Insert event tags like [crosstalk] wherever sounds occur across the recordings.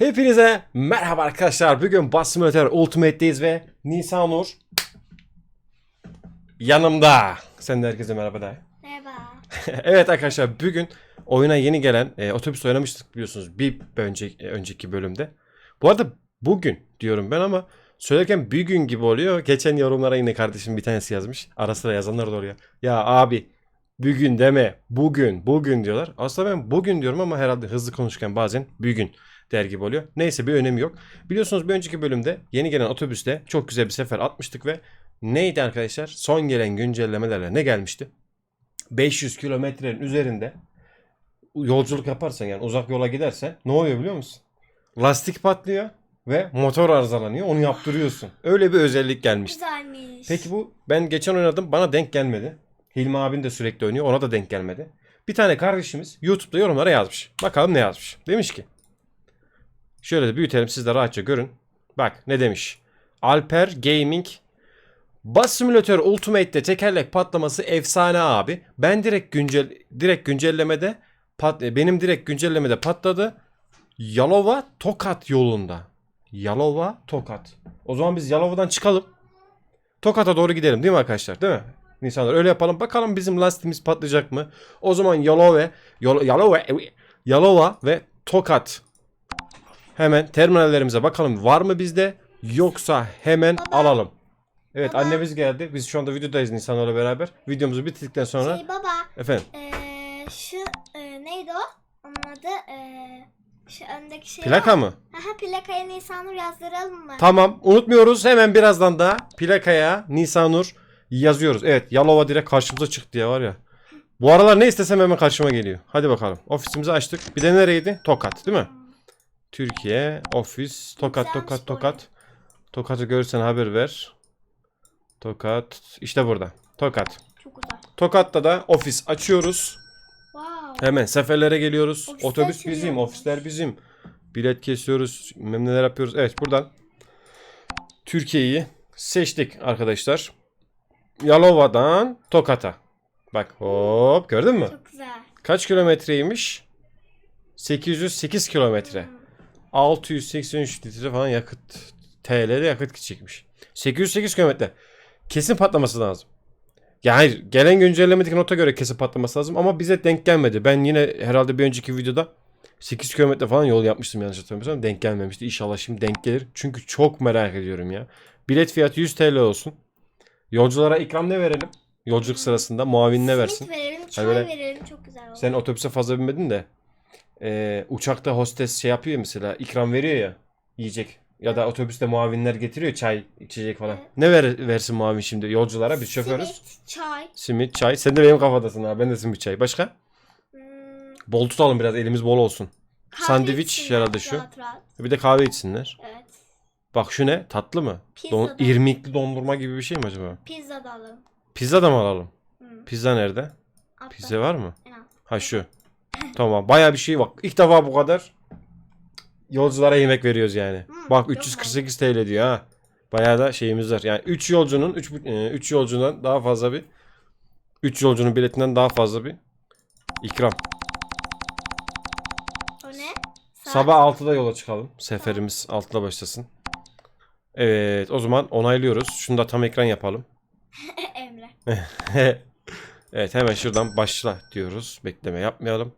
Hepinize merhaba arkadaşlar. Bugün Bus Simulator Ultimate'deyiz ve Nisan Nur yanımda. Sen de herkese merhaba de. Merhaba. [laughs] evet arkadaşlar bugün oyuna yeni gelen e, otobüs oynamıştık biliyorsunuz bir önceki, önceki bölümde. Bu arada bugün diyorum ben ama söylerken bir gün gibi oluyor. Geçen yorumlara yine kardeşim bir tanesi yazmış. Ara sıra yazanlar da oluyor. Ya abi bugün deme bugün bugün diyorlar. Aslında ben bugün diyorum ama herhalde hızlı konuşurken bazen bugün der gibi oluyor. Neyse bir önemi yok. Biliyorsunuz bir önceki bölümde yeni gelen otobüste çok güzel bir sefer atmıştık ve neydi arkadaşlar? Son gelen güncellemelerle ne gelmişti? 500 kilometrenin üzerinde yolculuk yaparsan yani uzak yola gidersen ne oluyor biliyor musun? Lastik patlıyor ve motor arızalanıyor. Onu yaptırıyorsun. Öyle bir özellik gelmişti. Güzelmiş. Peki bu ben geçen oynadım bana denk gelmedi. Hilmi abin de sürekli oynuyor ona da denk gelmedi. Bir tane kardeşimiz YouTube'da yorumlara yazmış. Bakalım ne yazmış. Demiş ki. Şöyle de büyütelim siz de rahatça görün. Bak ne demiş. Alper Gaming Bus Simulator Ultimate'de tekerlek patlaması efsane abi. Ben direkt güncel direkt güncellemede pat, e, benim direkt güncellemede patladı. Yalova Tokat yolunda. Yalova Tokat. O zaman biz Yalova'dan çıkalım. Tokat'a doğru gidelim değil mi arkadaşlar? Değil mi? Nisanlar öyle yapalım. Bakalım bizim lastiğimiz patlayacak mı? O zaman Yalova, Yalo- Yalova, Yalova ve Tokat. Hemen terminallerimize bakalım var mı bizde yoksa hemen Baba. alalım. Evet Baba. annemiz geldi. Biz şu anda videodayız Nisanlarla beraber. Videomuzu bitirdikten sonra Şey baba. efendim Eee şu e, neydi o? Onun adı eee şu öndeki şey. plaka mı? Aha plakaya Nisanur yazdıralım mı? Tamam unutmuyoruz hemen birazdan da plakaya Nisanur yazıyoruz. Evet Yalova direkt karşımıza çıktı ya var ya. Bu aralar ne istesem hemen karşıma geliyor. Hadi bakalım. Ofisimizi açtık. Bir de nereydi? Tokat değil mi? Türkiye, ofis, Tokat, Tokat, Tokat. Tokat'ı görürsen haber ver. Tokat. işte burada. Tokat. Çok güzel. Tokat'ta da ofis açıyoruz. Wow. Hemen seferlere geliyoruz. Ofisler Otobüs bizim, ofisler bizim. Bilet kesiyoruz, bilmem neler yapıyoruz. Evet buradan Türkiye'yi seçtik arkadaşlar. Yalova'dan Tokat'a. Bak hop gördün mü? Çok güzel. Kaç kilometreymiş? 808 kilometre. 683 litre falan yakıt TL'de yakıt çekmiş. 808 kilometre. Kesin patlaması lazım. Ya hayır gelen güncellemedeki nota göre kesin patlaması lazım ama bize denk gelmedi. Ben yine herhalde bir önceki videoda 8 kilometre falan yol yapmıştım yanlış hatırlamıyorsam denk gelmemişti. İnşallah şimdi denk gelir. Çünkü çok merak ediyorum ya. Bilet fiyatı 100 TL olsun. Yolculara ikram ne verelim? Yolculuk sırasında muavin ne versin? Simit verelim, çay böyle- verelim. Çok güzel olur. Sen otobüse fazla binmedin de eee, uçakta hostes şey yapıyor mesela ikram veriyor ya yiyecek ya da otobüste muavinler getiriyor çay içecek falan. Ne ver, versin muavin şimdi yolculara biz şoförüz. Simit, çay. Simit, çay. Sen de benim kafadasın ha. Ben de simit çay. Başka? Hmm, Bol tutalım biraz elimiz bol olsun. kahve Sandviç içsinler herhalde şu. Rahat rahat. Bir de kahve içsinler. Evet. Bak şu ne? Tatlı mı? Pizza Don, da, irmikli dondurma gibi bir şey mi acaba? pizza da alalım. Pizza da mı alalım? Hmm. Pizza nerede? Altta. Pizza var mı? En. Ha şu. Tamam. Baya bir şey bak. İlk defa bu kadar yolculara yemek veriyoruz yani. Hmm, bak çok 348 TL diyor ha. Bayağı da şeyimiz var. Yani 3 yolcunun 3 3 yolcundan daha fazla bir 3 yolcunun biletinden daha fazla bir ikram. O ne? Saat. Sabah 6'da yola çıkalım. Seferimiz 6'da başlasın. Evet, o zaman onaylıyoruz. Şunu da tam ekran yapalım. [laughs] [laughs] Emre. evet, hemen şuradan başla diyoruz. Bekleme yapmayalım.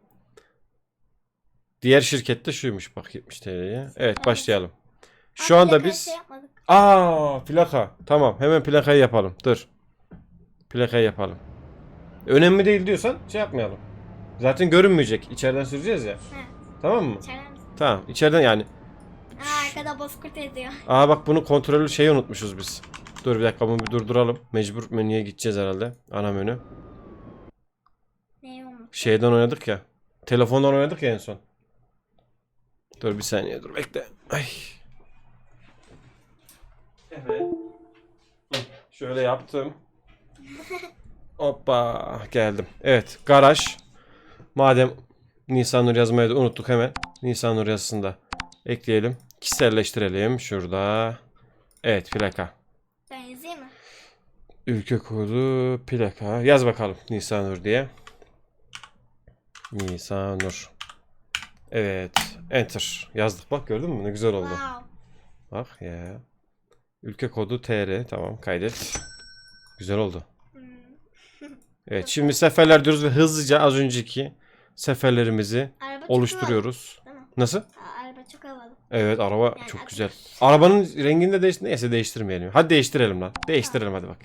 Diğer şirkette şuymuş bak 70 TL'ye. Evet, başlayalım. Şu anda biz Şey. Aa, plaka. Tamam, hemen plakayı yapalım. Dur. Plakayı yapalım. Önemli değil diyorsan şey yapmayalım. Zaten görünmeyecek. İçeriden süreceğiz ya. Tamam mı? Tamam. içeriden yani. Aa, arkada bozkurt ediyor. Aa bak bunu kontrolü şeyi unutmuşuz biz. Dur bir dakika bunu bir durduralım. Mecbur menüye gideceğiz herhalde. Ana menü. Neyi unut? Şeyden oynadık ya. Telefondan oynadık ya en son. Dur bir saniye dur bekle. Ay. Evet. Şöyle yaptım. [laughs] Hoppa geldim. Evet garaj. Madem Nisan Nur yazmayı da unuttuk hemen. Nisan Nur yazısını da ekleyelim. Kişiselleştirelim şurada. Evet plaka. Ben yazayım mı? Ülke kodu plaka. Yaz bakalım Nisanur diye. Nisanur. Evet. Enter. Yazdık bak gördün mü? Ne güzel oldu. Wow. Bak ya. Ülke kodu TR. Tamam kaydet. Güzel oldu. Hmm. Evet şimdi seferler diyoruz ve hızlıca az önceki seferlerimizi Araba çok oluşturuyoruz. havalı, mi? Nasıl? Aa, araba çok havalı. Evet araba Yani çok güzel. [laughs] Arabanın rengini de değiştir. Neyse değiştirmeyelim. Hadi değiştirelim lan. Değiştirelim hadi bak.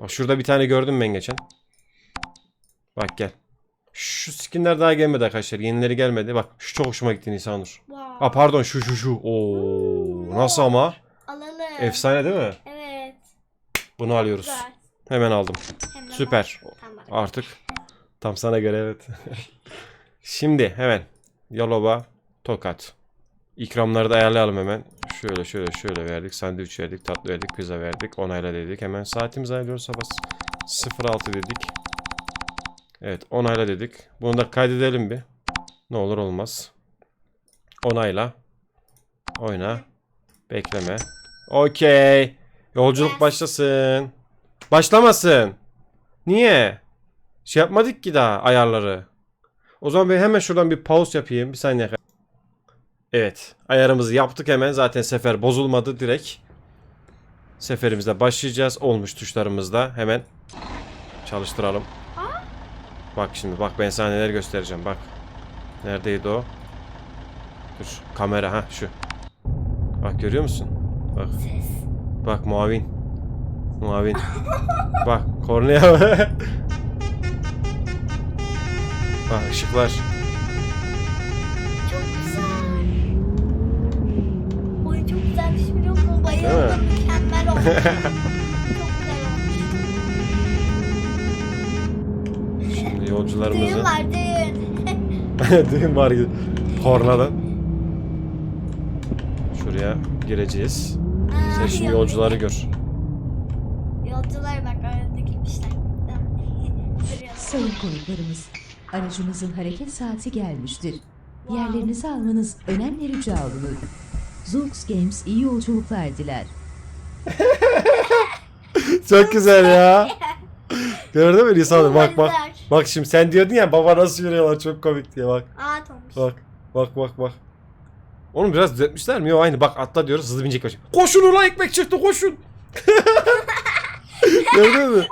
Bak şurada bir tane gördüm ben geçen. Bak gel. Şu skinler daha gelmedi arkadaşlar. Yenileri gelmedi. Bak şu çok hoşuma gitti Nisanur. Wow. Aa pardon şu şu şu. Oo nasıl ama? Alalım. Efsane değil mi? Evet. Bunu alıyoruz. Güzel. Hemen aldım. Hem de Süper. Tamam. Artık tam sana göre evet. [laughs] Şimdi hemen Yalova Tokat. İkramları da ayarlayalım hemen. Şöyle şöyle şöyle verdik. Sandviç verdik, tatlı verdik, pizza verdik. Onayla dedik. Hemen saatimizi ayarlıyoruz sabah 06 dedik. Evet onayla dedik. Bunu da kaydedelim bir. Ne olur olmaz. Onayla. Oyna. Bekleme. Okey. Yolculuk başlasın. Başlamasın. Niye? Şey yapmadık ki daha ayarları. O zaman ben hemen şuradan bir pause yapayım. Bir saniye. Evet. Ayarımızı yaptık hemen. Zaten sefer bozulmadı direkt. Seferimize başlayacağız. Olmuş tuşlarımızda. Hemen çalıştıralım. Bak şimdi bak ben sana neler göstereceğim. Bak. Neredeydi o? Dur. Kamera ha şu. Bak görüyor musun? Bak. Bak muavin. Muavin. [laughs] Bak kornaya [laughs] bak. Işıklar. Çok güzel. Oy çok güzelmiş biliyor musun? Değil mi? Bayıldım. Mükemmel olmuş. [laughs] Şimdi Düğün yolcularımızı. var düğün. [laughs] Düğün var gibi. Kornadan. Şuraya gireceğiz. Aa, Sen şimdi yolcuları gör. Yolcular bak arada gitmişler. Sayın konuklarımız, aracımızın hareket saati gelmiştir. Yerlerinizi almanız önemli rica olunur. Zoox Games iyi yolculuklar diler. [laughs] Çok güzel ya. [laughs] Gördün mü Nisan'ım? Bak bak. Bak şimdi sen diyordun ya baba nasıl yürüyorlar çok komik diye bak. Aa Tomuş. Bak. Bak bak bak. Oğlum biraz düzeltmişler mi? Yok aynı bak atla diyoruz hızlı binecek başım. Koşun ulan ekmek çıktı koşun. [laughs] Gördün mü?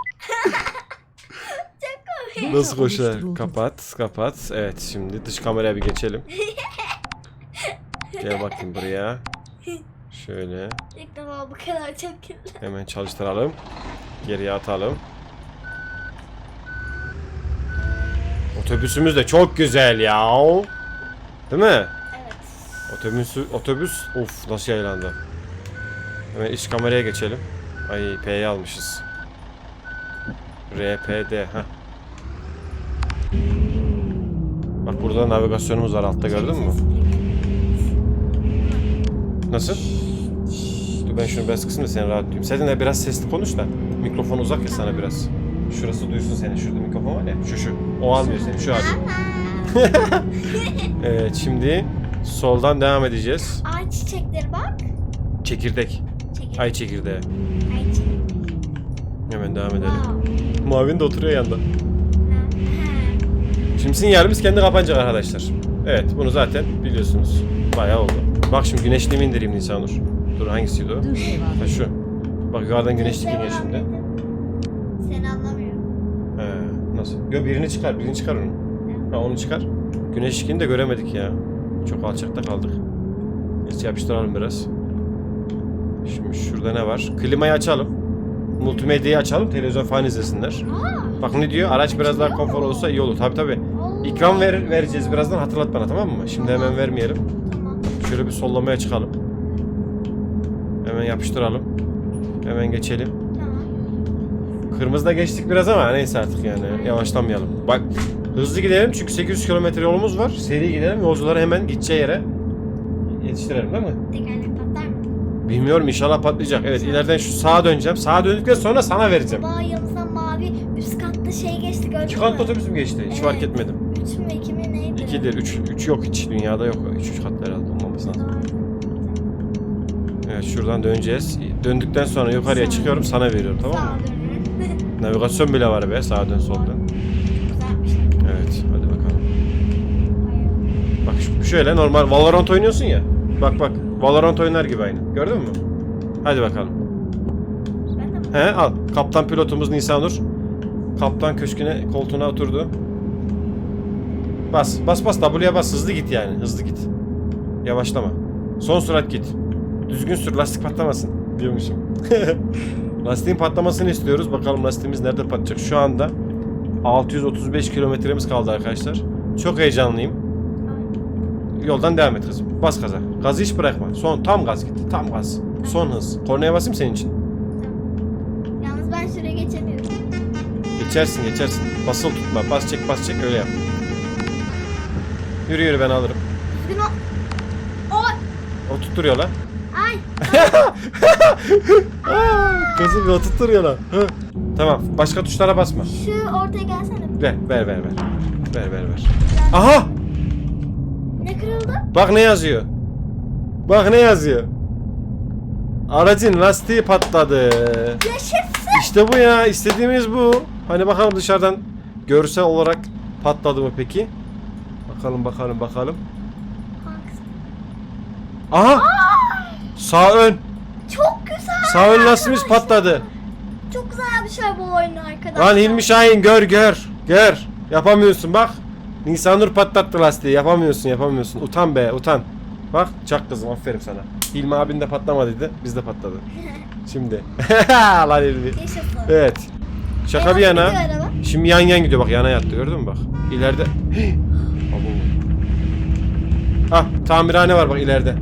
Nasıl koşar? Kapat kapat. Evet şimdi dış kameraya bir geçelim. Gel bakayım buraya. Şöyle İlk defa bu kadar çok güzel. hemen çalıştıralım. Geriye atalım. Otobüsümüz de çok güzel ya. Değil mi? Evet. Otobüsü, otobüs of nasıl yaylandı. Hemen iç kameraya geçelim. Ay P'yi almışız. RPD ha. Bak burada navigasyonumuz var altta gördün mü? Nasıl? Dur ben şunu biraz kısayım da seni rahat duyayım. Sen de biraz sesli konuş da. Mikrofon uzak ya sana biraz. Şurası duysun seni. Şurada mikrofon var ya. Şu şu. O almıyor seni. Şu alıyor. [laughs] evet şimdi soldan devam edeceğiz. Ay çiçekleri bak. Çekirdek. Çekil. Ay çekirdeği. Ay. Hemen devam edelim. Wow. Mavin de oturuyor yanında. Ha. Şimdi sizin yerimiz kendi kapanacak arkadaşlar. Evet bunu zaten biliyorsunuz. Bayağı oldu. Bak şimdi güneşliğimi indireyim Nisanur. Dur hangisiydi o? Ha şu. Bak yukarıdan güneşlik iniyor şimdi. edin. Seni anlamıyorum. He, nasıl? Yo birini çıkar, birini çıkar onu. Ha onu çıkar. Güneşliğini de göremedik ya. Çok alçakta kaldık. Neyse yapıştıralım biraz. Şimdi şurada ne var? Klimayı açalım. Multimedyayı açalım. Televizyon falan izlesinler. Bak ne diyor? Araç biraz daha konfor olsa iyi olur. Tabi tabi. İkram ver, vereceğiz birazdan hatırlat bana tamam mı? Şimdi hemen vermeyelim. Şöyle bir sollamaya çıkalım. Hemen yapıştıralım. Hemen geçelim. Kırmızıda geçtik biraz ama neyse artık yani yavaşlamayalım. Bak hızlı gidelim çünkü 800 kilometre yolumuz var. Seri gidelim yolcuları hemen gideceği yere yetiştirelim değil mi? Tekerlek patlar mı? Bilmiyorum inşallah patlayacak. Evet ileriden şu sağa döneceğim. Sağa döndükten sonra sana vereceğim. Baba yanımızdan mavi üst katta şey geçti gördün İki mü? katlı otobüs mü geçti? Hiç fark Evet. etmedim. Üç mü iki mi neydi? İkidir. Üç, üç yok hiç. Dünyada yok. Üç, üç katlı herhalde olmaması lazım. Evet şuradan döneceğiz. Döndükten sonra yukarıya Sağ. çıkıyorum sana veriyorum tamam mı? Sağa. Navigasyon bile var be sağa dön sol dön. Evet hadi bakalım. Bak şöyle normal Valorant oynuyorsun ya. Bak bak Valorant oynar gibi aynı. Gördün mü? Hadi bakalım. He al. Kaptan pilotumuz Nisanur. Kaptan köşküne koltuğuna oturdu. Bas bas bas W'ye bas hızlı git yani hızlı git. Yavaşlama. Son sürat git. Düzgün sür lastik patlamasın diyormuşum. [laughs] Lastiğin patlamasını istiyoruz. Bakalım lastiğimiz nerede patlayacak. Şu anda 635 kilometremiz kaldı arkadaşlar. Çok heyecanlıyım. Yoldan devam et kızım. Bas gaza. Gazı hiç bırakma. Son tam gaz git. Tam gaz. Son hız. Kornaya basayım senin için. Yalnız ben şuraya geçemiyorum. Geçersin geçersin. Basılı tutma. Bas çek bas çek öyle yap. Yürü yürü ben alırım. Düzgün o. Oy. O tutturuyor lan. Ay. [laughs] Kızım o tutturuyor lan. Hı. Tamam. Başka tuşlara basma. Şu ortaya gelsene. Ver ver ver ver. Ver ver ver. Aha! Ne kırıldı? Bak ne yazıyor. Bak ne yazıyor. Aracın lastiği patladı. Yaşasın. İşte bu ya. istediğimiz bu. Hani bakalım dışarıdan görsel olarak patladı mı peki? Bakalım bakalım bakalım. Aha! Sağ ön. Çok güzel. Sağ ön lastiğimiz patladı. Çok güzel bir şey bu oyun arkadaşlar. Lan Hilmi Şahin gör gör. Gör. Yapamıyorsun bak. Nisanur patlattı lastiği. Yapamıyorsun yapamıyorsun. Utan be utan. Bak çak kızım aferin sana. Hilmi abin de patlamadıydı. Biz de patladı. [laughs] Şimdi. [laughs] Lan Hilmi. Yaşasın. Evet. Şaka bir nasıl yana. gidiyor araba? Şimdi yan yan gidiyor bak yana yattı gördün mü bak. İleride. [gasps] Abo. ah tamirhane var bak ileride.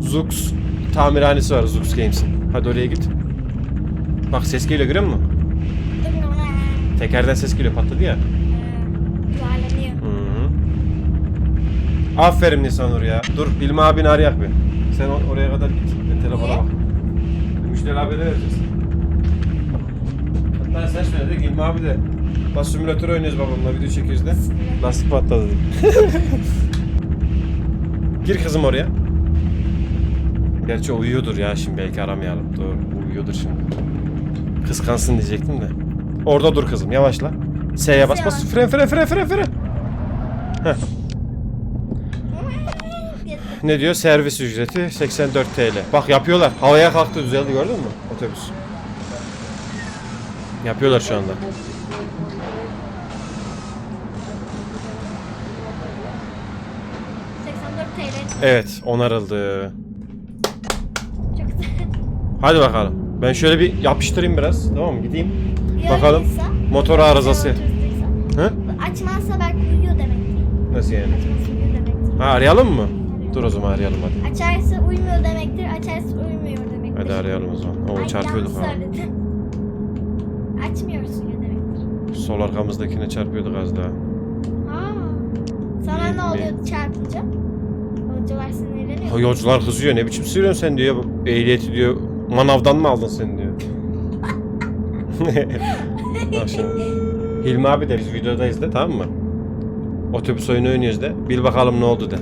Zux tamirhanesi var Zux Games'in. Hadi oraya git. Bak ses geliyor görüyor musun? Tekerden ses geliyor patladı ya. Yuvarlanıyor. Hı -hı. Aferin Nisanur ya. Dur Hilmi abini arayak bir. Sen o- oraya kadar git. Ben telefona bak. Müşteri haberi vereceğiz. Hatta sen söyledin Hilmi abi de. Bas simülatör oynuyoruz babamla video çekiyoruz de. Lastik patladı. [laughs] Gir kızım oraya. Gerçi uyuyordur ya şimdi belki aramayalım. Doğru uyuyordur şimdi. Kıskansın diyecektim de. Orada dur kızım yavaşla. S'ye bas bas. Fren fren fren fren fren. Ne diyor? Servis ücreti 84 TL. Bak yapıyorlar. Havaya kalktı düzeldi gördün mü? Otobüs. Yapıyorlar şu anda. Evet onarıldı. Hadi bakalım. Ben şöyle bir yapıştırayım biraz. Tamam mı? Gideyim. Ya Bakalım. oturursa, Motor arızası. Hı? Açmazsa belki uyuyor demektir. Nasıl yani? Açmazsa uyuyor demektir. Ha arayalım mı? Dur o zaman arayalım hadi. Açarsa uyumuyor demektir. Açarsa uyumuyor demektir. Hadi arayalım o zaman. Oo Ay, çarpıyorduk yanlış ha. söyledim. [laughs] Ya demektir. Sol arkamızdakine çarpıyorduk az daha. Aa. Sana ne Yirmi. oluyor çarpınca? Yolcular sinirleniyor. Ha, yolcular kızıyor. Ne biçim sürüyorsun sen diyor. Ehliyeti diyor. Manavdan mı aldın sen diyor. [laughs] Şimdi. Hilmi abi de biz videodayız de tamam mı? Otobüs oyunu oynuyoruz de. Bil bakalım ne oldu de.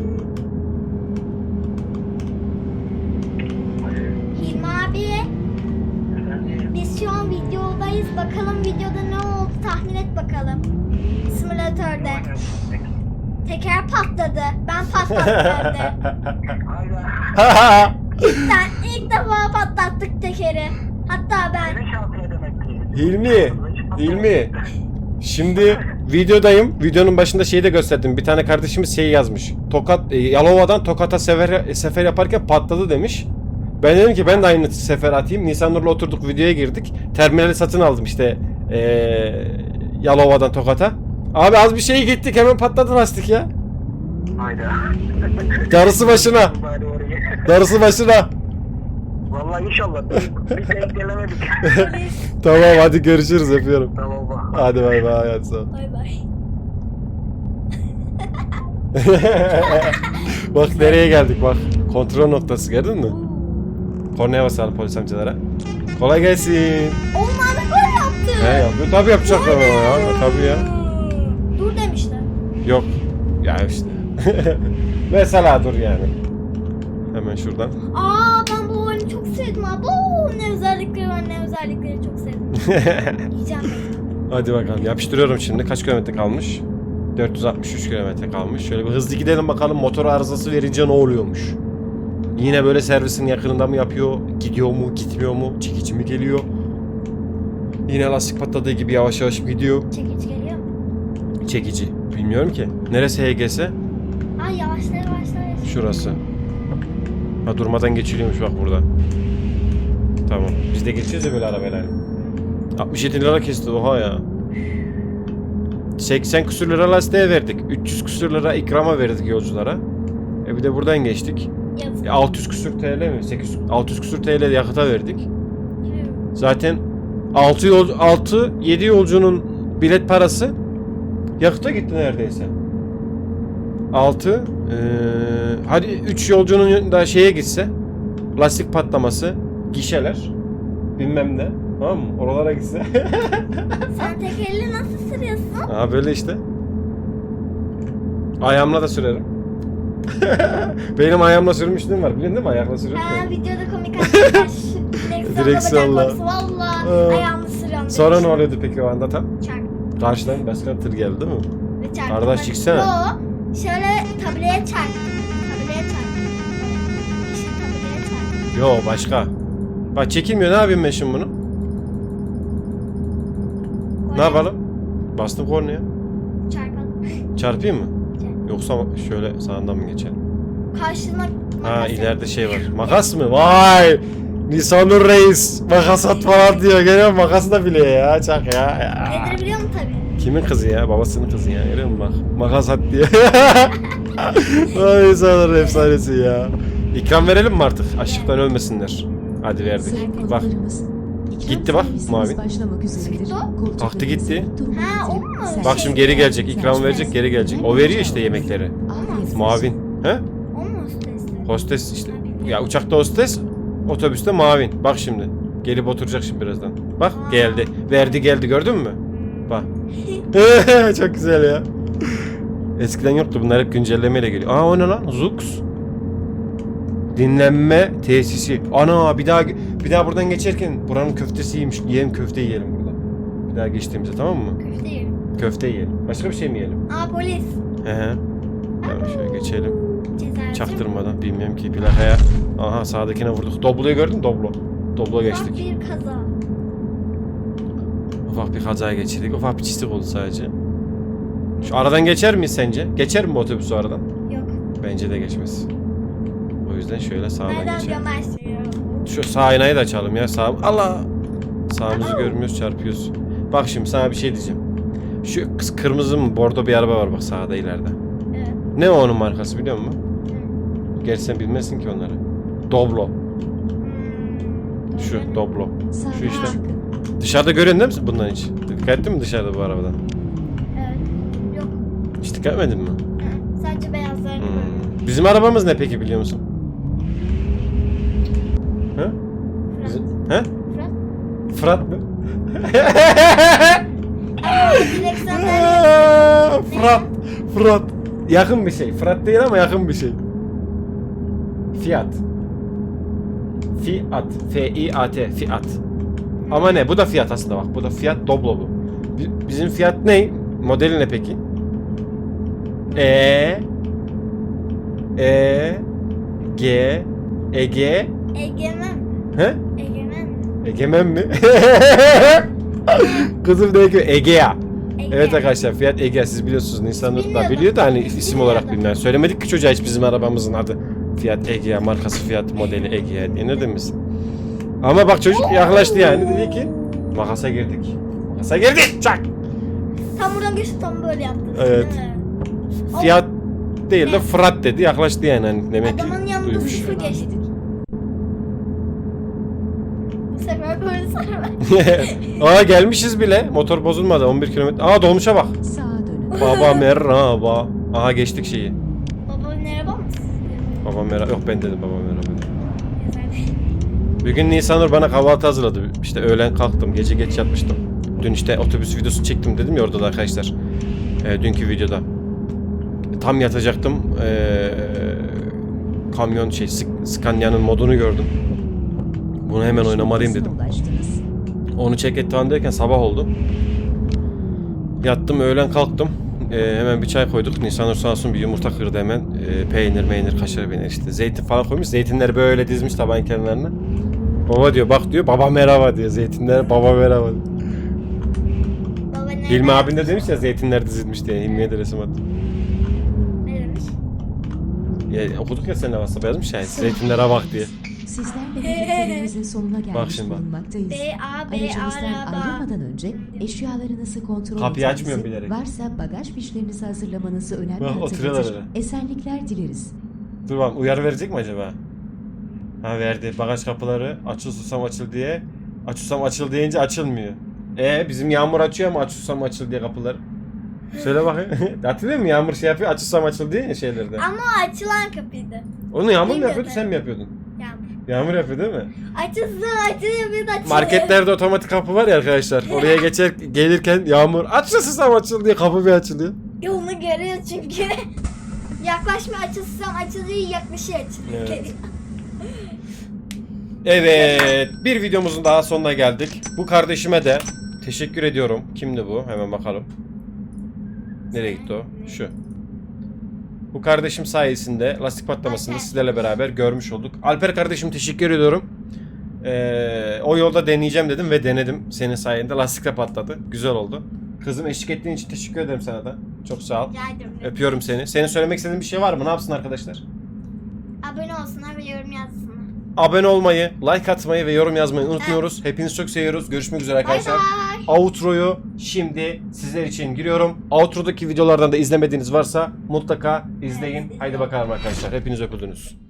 Hilmi abi. Biz şu an videodayız. Bakalım videoda ne oldu tahmin et bakalım. Simülatörde. Teker patladı. Ben patlattım [laughs] de. Sen ilk defa patlattık tekeri. Hatta ben. Hilmi, Hilmi. Şimdi videodayım. Videonun başında şeyi de gösterdim. Bir tane kardeşimiz şey yazmış. Tokat, e, Yalova'dan Tokat'a sefer, sefer yaparken patladı demiş. Ben dedim ki ben de aynı sefer atayım. Nisanur'la oturduk videoya girdik. Terminali satın aldım işte. E, Yalova'dan Tokat'a. Abi az bir şey gittik hemen patladı lastik ya. Hayda. Darısı başına. Darısı başına. Vallahi inşallah bir, bir denk gelemedik. [laughs] Tamam hadi görüşürüz öpüyorum. tamam bak. Hadi bay bay hadi sağ ol. Bay bay. [laughs] bak nereye geldik bak. Kontrol noktası gördün mü? Kornaya basalım polis amcalara. Kolay gelsin. Onlar da böyle yaptı. He yapıyor. Tabii yapacaklar ama ya. Tabii ya. Dur demişler. Yok. Ya işte. [laughs] Mesela dur yani. Hemen şuradan. Aa ben sevdim abi. Oo, ne özellikleri var ne özellikleri çok sevdim. [laughs] Yiyeceğim. Hadi bakalım. Yapıştırıyorum şimdi. Kaç kilometre kalmış? 463 kilometre kalmış. Şöyle bir hızlı gidelim bakalım motor arızası verince ne oluyormuş. Yine böyle servisin yakınında mı yapıyor? Gidiyor mu? Gitmiyor mu? Çekici mi geliyor? Yine lastik patladığı gibi yavaş yavaş gidiyor. Çekiç geliyor mu? Çekici. Bilmiyorum ki. Neresi HGS? Ay yavaşla yavaşla yavaşla. Şurası. Ha durmadan geçiliyormuş bak burada. Tamam. Biz de geçiyoruz ya böyle arabayla. 67 lira kesti oha ya. 80 küsür lira lastiğe verdik. 300 küsür lira ikrama verdik yolculara. E bir de buradan geçtik. E 600 küsür TL mi? 800 600 küsür TL yakıta verdik. Zaten 6 yol 6 7 yolcunun bilet parası yakıta gitti neredeyse. 6 eee hadi 3 yolcunun da şeye gitse lastik patlaması, gişeler bilmem ne. Tamam mı? Oralara gitse. [laughs] Sen tek elle nasıl sürüyorsun? Aa böyle işte. Ayağımla da sürerim. [laughs] Benim ayağımla sürmüşlüğüm var. Biliyorsun değil mi? Ayakla sürüyorum. Ha videoda komik [laughs] Direksiyonla. Valla Aa. ayağımı sürüyorum. Sonra ne oluyordu peki o anda tam? Çarp. Karşıdan başka tır geldi mi? Ve çarp. Kardeş, çıksana. Yo, şöyle tableye çarptım. Tableye çarptım. İşte tableye çarptım. Yo başka. Bak çekilmiyor. Ne yapayım ben şimdi bunu? Ne yapalım? Bastım kornaya. Çarpalım. Çarpayım mı? Yoksa şöyle sağından mı geçelim? Karşına Ha ileride şey var. Makas mı? Vay! Nisanur Reis. Makas at falan diyor. Geliyor makas da biliyor ya. Çak ya. ya. Nedir biliyor musun tabii? Kimin kızı ya? Babasının kızı ya. Görüyor musun bak? Makas at diyor. [laughs] Ay Nisanur efsanesi ya. İkram verelim mi artık? Açlıktan ölmesinler. Hadi verdik. Bak. Gitti bak, mavi. Kalktı gitti. Ha, o mu? Bak şimdi geri gelecek. İkram verecek geri gelecek. O veriyor işte yemekleri. Mavin. He? O mu stresli? Hostes işte. Ya uçakta hostes, otobüste mavin. Bak şimdi. Gelip oturacak şimdi birazdan. Bak geldi. Verdi geldi gördün mü? Bak. [laughs] Çok güzel ya. Eskiden yoktu bunlar hep güncellemeyle geliyor. Aa o ne lan? Zux. Dinlenme tesisi. Ana bir daha bir daha buradan geçerken buranın köftesi yiymiş. Yiyelim köfte yiyelim burada. Bir daha geçtiğimizde tamam mı? Köfte yerim. Köfte yiyelim. Başka bir şey mi yiyelim? Aa polis. He he. Tamam, şöyle geçelim. Ceza Çaktırmadan bilmiyorum ki plakaya. Aha sağdakine vurduk. Doblo'yu gördün mü? Doblo. Doblo geçtik. bir kaza. Ufak bir kaza geçirdik. Ufak bir çizik oldu sadece. Şu aradan geçer miyiz sence? Geçer mi bu otobüs aradan? Yok. Bence de geçmez. O yüzden şöyle sağdan Nereden geçelim. Şu sağ aynayı da açalım ya. Sağ... Allah! Sağımızı görmüyoruz çarpıyoruz. Bak şimdi sana bir şey diyeceğim. Şu kız- kırmızı mı bordo bir araba var bak sağda ileride. Evet. Ne o onun markası biliyor musun? Gerçi sen bilmezsin ki onları. Doblo. Şu Doblo. Şu işte. Dışarıda görüyorsun değil mi bundan hiç? Dikkat ettin mi dışarıda bu arabadan? Evet. Yok. Hiç dikkat etmedin mi? Hı. Sadece beyazlarını Hmm. Bizim arabamız ne peki biliyor musun? Fırat. Bizim... He? Fırat. Fırat mı? [laughs] Fırat. Fırat. Yakın bir şey. Fırat değil ama yakın bir şey. Fiat. Fiat. F-I-A-T. Fiat. Ama ne? Bu da Fiat aslında bak. Bu da Fiat Doblo bu. Bi- Bizim Fiat ne? Modeli ne peki? E E G Ege Egemen. He? Egemen. Egemen mi? [laughs] Kızım ne ki Egea. Ege. Evet arkadaşlar Fiat Egea siz biliyorsunuz insanlar da biliyor da hani isim olarak bilmem. Söylemedik ki çocuğa hiç bizim arabamızın adı. Fiat Egea markası Fiat modeli Egea ne demiş? Ama bak çocuk yaklaştı yani dedi ki makasa girdik. Makasa girdik çak. Tam buradan geçti tam böyle yaptı. Evet. Değil mi? Fiat değil de? Fırat dedi yaklaştı yani hani demek ki Adamın yanında duymuş. sıfır geçtik. Bu sefer böyle sarma. [laughs] Aa gelmişiz bile. Motor bozulmadı 11 kilometre. Aa dolmuşa bak. Sağa dönün. Baba merhaba. Aha geçtik şeyi. Baba merhaba mı? Baba merhaba. Yok ben dedim baba merhaba. Bir gün Nisanur bana kahvaltı hazırladı. İşte öğlen kalktım. Gece geç yatmıştım. Dün işte otobüs videosu çektim dedim ya orada da arkadaşlar. Ee, dünkü videoda. Tam yatacaktım. Ee, kamyon şey Scania'nın modunu gördüm. Bunu hemen oynamalıyım dedim. Onu check et derken sabah oldu. Yattım öğlen kalktım. Ee, hemen bir çay koyduk. Nisanur sağ olsun bir yumurta kırdı hemen. Ee, peynir, meynir, kaşar peynir işte. Zeytin falan koymuş. Zeytinleri böyle dizmiş taban kenarlarına. Baba diyor bak diyor baba merhaba diyor. Zeytinler baba merhaba. diyor. Baba? Hilmi abin de demiş ya zeytinler dizilmiş diye. Hilmi'ye de resim attı. Ne demiş? Ya, okuduk ya sen de WhatsApp yazmış ya. Zeytinlere bak diye. Sizlerle birlikteliğimizin sonuna gelmiş şimdi bak. bulunmaktayız. B A B Aracınızdan araba. ayrılmadan önce eşyalarınızı kontrol Kapıyı etmenizi, açmıyorum bilerek. varsa bagaj fişlerinizi hazırlamanızı önemli Bak, oturuyorlar hatırlatır. öyle. Esenlikler dileriz. Dur bakalım uyarı verecek mi acaba? Ha verdi. Bagaj kapıları açıl susam açıl diye. Aç susam açıl deyince açılmıyor. E bizim Yağmur açıyor ama aç susam açıl diye kapıları. Söyle bakayım. [laughs] Hatırlıyor musun? Yağmur şey yapıyor aç susam açıl diye ya şeylerde. Ama o açılan kapıydı. Onu Yağmur mu yapıyordu sen mi yapıyordun? Yağmur. Yapıyor değil mi? Açılsın açılıyor bir açılıyor. Marketlerde otomatik kapı var ya arkadaşlar. Oraya geçer gelirken Yağmur aç susam açıl diye kapı bir açılıyor. Yolunu görüyor çünkü. [laughs] Yaklaşma açılsam açılıyor yaklaşıyor açılıyor. Evet. [laughs] Evet, bir videomuzun daha sonuna geldik. Bu kardeşime de teşekkür ediyorum. Kimdi bu? Hemen bakalım. Nereye gitti o? Şu. Bu kardeşim sayesinde lastik patlamasını sizlerle beraber görmüş olduk. Alper kardeşim teşekkür ediyorum. Ee, o yolda deneyeceğim dedim ve denedim. Senin sayende lastik de patladı. Güzel oldu. Kızım eşlik ettiğin için teşekkür ederim sana da. Çok sağ ol. Ederim. Öpüyorum seni. Senin söylemek istediğin bir şey var mı? Ne yapsın arkadaşlar? Abone olsunlar ve yorum yazsınlar. Abone olmayı, like atmayı ve yorum yazmayı unutmuyoruz. Hepinizi çok seviyoruz. Görüşmek üzere arkadaşlar. bay. Outro'yu şimdi sizler için giriyorum. Outro'daki videolardan da izlemediğiniz varsa mutlaka izleyin. Haydi bakalım arkadaşlar. Hepiniz öpüldünüz.